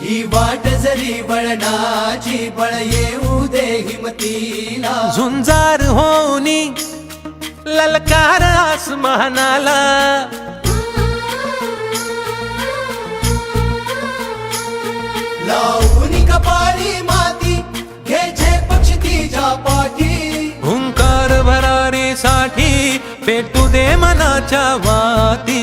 ही वाट जरी बळणाची बळ येऊ दे हिमतीला झुंजार होनी ललकार आसमानाला लावून कपाळी माती घ्यायचे पक्ष तिच्या पाठी हुंकार भरारीसाठी पेटू दे मनाच्या वाती